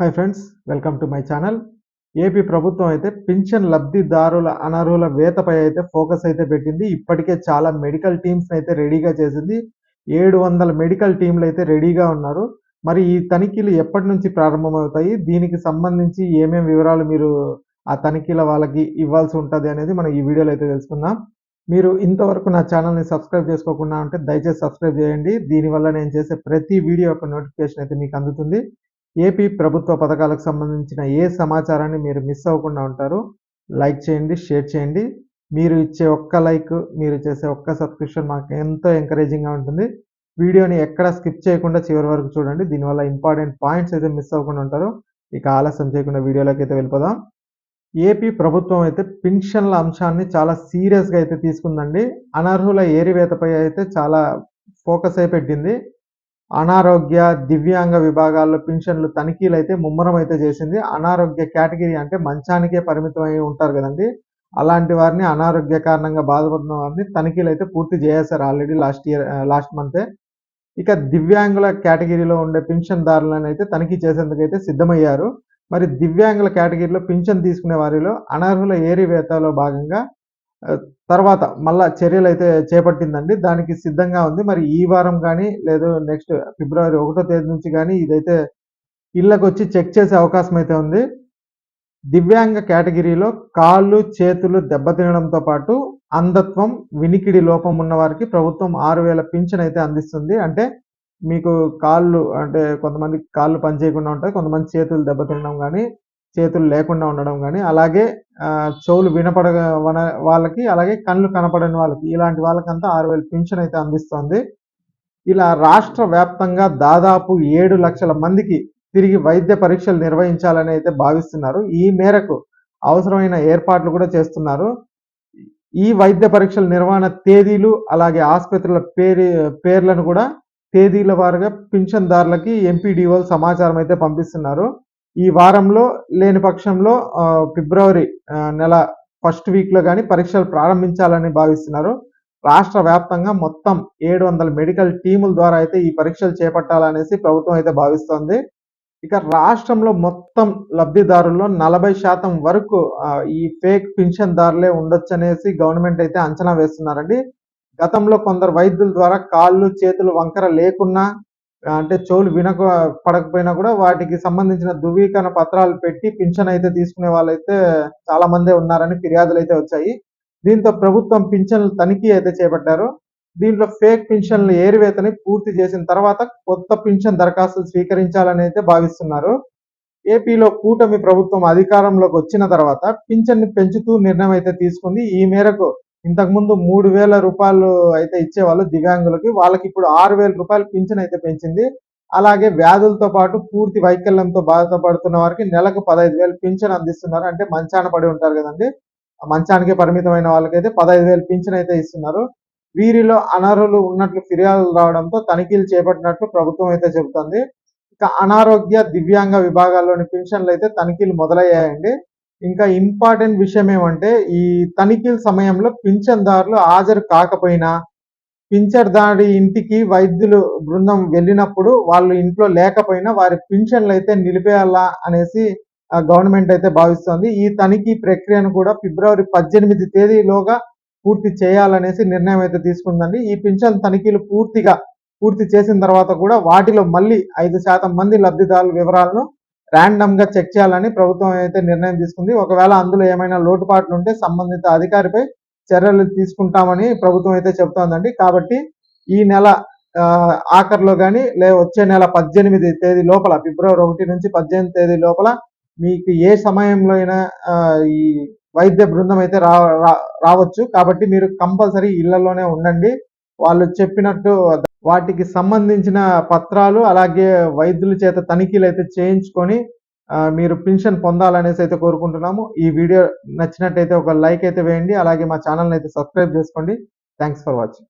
Hi friends welcome to my channel AP ప్రభుత్వం అయితే pension లబ్ధిదారుల అనర్హుల వేతపై అయితే ఫోకస్ అయితే పెట్టింది. ఇప్పటికే చాలా మెడికల్ టీమ్స్ అయితే రెడీగా చేసింది. ఏడు వందల మెడికల్ టీంలు అయితే రెడీగా ఉన్నారు. మరి ఈ తనిఖీలు ఎప్పటి నుంచి ప్రారంభమవుతాయి? దీనికి సంబంధించి ఏమేమి వివరాలు మీరు ఆ తనిఖీల వాళ్ళకి ఇవ్వాల్సి ఉంటుంది అనేది మనం ఈ వీడియోలో అయితే తెలుసుకుందాం. మీరు ఇంతవరకు నా ఛానల్ని సబ్స్క్రైబ్ చేసుకోకుండా ఉంటే దయచేసి సబ్స్క్రైబ్ చేయండి. దీనివల్ల నేను చేసే ప్రతి వీడియో యొక్క నోటిఫికేషన్ అయితే మీకు అందుతుంది. ఏపీ ప్రభుత్వ పథకాలకు సంబంధించిన ఏ సమాచారాన్ని మీరు మిస్ అవ్వకుండా ఉంటారు లైక్ చేయండి షేర్ చేయండి. మీరు ఇచ్చే ఒక్క లైక్ మీరు చేసే ఒక్క సబ్స్క్రిప్షన్ మాకు ఎంతో ఎంకరేజింగ్గా ఉంటుంది. వీడియోని ఎక్కడ స్కిప్ చేయకుండా చివరి వరకు చూడండి. దీనివల్ల ఇంపార్టెంట్ పాయింట్స్ అయితే మిస్ అవ్వకుండా ఉంటారు. ఇక ఆలస్యం చేయకుండా వీడియోలోకి అయితే వెళ్ళిపోదాం. ఏపీ ప్రభుత్వం అయితే పింఛన్ల అంశాన్ని చాలా సీరియస్గా అయితే తీసుకుందండి. అనర్హుల ఏరివేతపై అయితే చాలా ఫోకస్ అయి పెట్టింది అనారోగ్య దివ్యాంగ విభాగాల్లో పింఛన్లు తనిఖీలు అయితే ముమ్మరం అయితే చేసింది. అనారోగ్య కేటగిరీ అంటే మంచానికే పరిమితం అయి ఉంటారు కదండి. అలాంటి వారిని అనారోగ్య కారణంగా బాధపడిన వారిని తనిఖీలు అయితే పూర్తి చేసేసారు ఆల్రెడీ లాస్ట్ ఇయర్ లాస్ట్ మంతే. ఇక దివ్యాంగుల కేటగిరీలో ఉండే పింఛన్దారులను అయితే తనిఖీ చేసేందుకు అయితే సిద్ధమయ్యారు. మరి దివ్యాంగుల కేటగిరీలో పింఛన్ తీసుకునే వారిలో అనర్హుల ఏరివేతలో భాగంగా తర్వాత మళ్ళా చర్యలు అయితే చేపట్టిందండి. దానికి సిద్ధంగా ఉంది. మరి ఈ వారం కానీ లేదు నెక్స్ట్ ఫిబ్రవరి ఒకటో తేదీ నుంచి కానీ ఇదైతే ఇళ్ళకు వచ్చి చెక్ చేసే అవకాశం అయితే ఉంది. దివ్యాంగ కేటగిరీలో కాళ్ళు చేతులు దెబ్బతినడంతో పాటు అంధత్వం వినికిడి లోపం ఉన్న వారికి ప్రభుత్వం ఆరు వేల పింఛన్ అయితే అందిస్తుంది. అంటే మీకు కాళ్ళు అంటే కొంతమంది కాళ్ళు పనిచేయకుండా ఉంటాయి. కొంతమంది చేతులు దెబ్బతినడం కానీ చేతులు లేకుండా ఉండడం కానీ అలాగే చెవులు వినపడ వాళ్ళకి అలాగే కళ్ళు కనపడని వాళ్ళకి ఇలాంటి వాళ్ళకంతా ఆరు వేలు పింఛన్ అయితే అందిస్తోంది. ఇలా రాష్ట్ర వ్యాప్తంగా దాదాపు ఏడు లక్షల మందికి తిరిగి వైద్య పరీక్షలు నిర్వహించాలని అయితే భావిస్తున్నారు. ఈ మేరకు అవసరమైన ఏర్పాట్లు కూడా చేస్తున్నారు. ఈ వైద్య పరీక్షల నిర్వహణ తేదీలు అలాగే ఆసుపత్రుల పేరు పేర్లను కూడా తేదీల వారుగా పింఛన్దారులకి ఎంపీడీఓలు సమాచారం అయితే పంపిస్తున్నారు. ఈ వారంలో లేని పక్షంలో ఫిబ్రవరి నెల ఫస్ట్ వీక్లో కానీ పరీక్షలు ప్రారంభించాలని భావిస్తున్నారు. రాష్ట్ర వ్యాప్తంగా మొత్తం ఏడు వందల మెడికల్ టీముల ద్వారా అయితే ఈ పరీక్షలు చేపట్టాలనేసి ప్రభుత్వం అయితే భావిస్తోంది. ఇక రాష్ట్రంలో మొత్తం లబ్ధిదారుల్లో నలభై శాతం వరకు ఈ ఫేక్ పింఛన్ దారులే ఉండొచ్చు అనేసి గవర్నమెంట్ అయితే అంచనా వేస్తున్నారండి. గతంలో కొందరు వైద్యుల ద్వారా కాళ్ళు చేతులు వంకర లేకున్నా అంటే చెవులు వినక పడకపోయినా కూడా వాటికి సంబంధించిన ధృవీకరణ పత్రాలు పెట్టి పింఛన్ అయితే తీసుకునే వాళ్ళైతే చాలా మందే ఉన్నారని ఫిర్యాదులు అయితే వచ్చాయి. దీంతో ప్రభుత్వం పింఛన్లు తనిఖీ అయితే చేపట్టారు. దీంట్లో ఫేక్ పింఛన్లు ఏరివేతని పూర్తి చేసిన తర్వాత కొత్త పింఛన్ దరఖాస్తులు స్వీకరించాలని అయితే భావిస్తున్నారు. ఏపీలో కూటమి ప్రభుత్వం అధికారంలోకి వచ్చిన తర్వాత పింఛన్ని పెంచుతూ నిర్ణయం అయితే తీసుకుంది. ఈ మేరకు ఇంతకుముందు మూడు వేల రూపాయలు అయితే ఇచ్చేవాళ్ళు దివ్యాంగులకి వాళ్ళకి ఇప్పుడు ఆరు వేల రూపాయలు పింఛన్ అయితే పెంచింది. అలాగే వ్యాధులతో పాటు పూర్తి వైకల్యంతో బాధపడుతున్న వారికి నెలకు పదహైదు వేలు పింఛన్ అందిస్తున్నారు. అంటే మంచాన పడి ఉంటారు కదండి. మంచానికి పరిమితమైన వాళ్ళకైతే పదహైదు వేలు పింఛన్ అయితే ఇస్తున్నారు. వీరిలో అనర్హులు ఉన్నట్లు ఫిర్యాదులు రావడంతో తనిఖీలు చేపట్టినట్లు ప్రభుత్వం అయితే చెబుతుంది. ఇక అనారోగ్య దివ్యాంగ విభాగాల్లోని పింఛన్లు అయితే తనిఖీలు మొదలయ్యాయండి. ఇంకా ఇంపార్టెంట్ విషయం ఏమంటే ఈ తనిఖీల సమయంలో పింఛన్దారులు హాజరు కాకపోయినా పింఛన్దారి ఇంటికి వైద్యులు బృందం వెళ్ళినప్పుడు వాళ్ళు ఇంట్లో లేకపోయినా వారి పింఛన్లు అయితే నిలిపేయాలా అనేసి గవర్నమెంట్ అయితే భావిస్తోంది. ఈ తనిఖీ ప్రక్రియను కూడా ఫిబ్రవరి పద్దెనిమిది తేదీలోగా పూర్తి చేయాలనేసి నిర్ణయం అయితే తీసుకుందండి. ఈ పింఛన్ తనిఖీలు పూర్తిగా పూర్తి చేసిన తర్వాత కూడా వాటిలో మళ్ళీ ఐదు శాతం మంది లబ్ధిదారుల వివరాలను ర్యాండమ్గా చెక్ చేయాలని ప్రభుత్వం అయితే నిర్ణయం తీసుకుంది ఒకవేళ అందులో ఏమైనా లోటుపాట్లు ఉంటే సంబంధిత అధికారిపై చర్యలు తీసుకుంటామని ప్రభుత్వం అయితే చెబుతోందండి కాబట్టి ఈ నెల ఆఖరిలో కానీ లే వచ్చే నెల పద్దెనిమిది తేదీ లోపల ఫిబ్రవరి ఒకటి నుంచి పద్దెనిమిది తేదీ లోపల మీకు ఏ సమయంలో అయినా ఈ వైద్య బృందం అయితే రా రావచ్చు. కాబట్టి మీరు కంపల్సరీ ఇళ్ళలోనే ఉండండి. వాళ్ళు చెప్పినట్టు వాటికి సంబంధించిన పత్రాలు అలాగే వైద్యుల చేత తనిఖీలు అయితే చేయించుకొని మీరు పెన్షన్ పొందాలనేసి అయితే కోరుకుంటున్నాము. ఈ వీడియో నచ్చినట్టయితే ఒక లైక్ అయితే వేయండి అలాగే మా ఛానల్ని అయితే సబ్స్క్రైబ్ చేసుకోండి. Thanks for watching.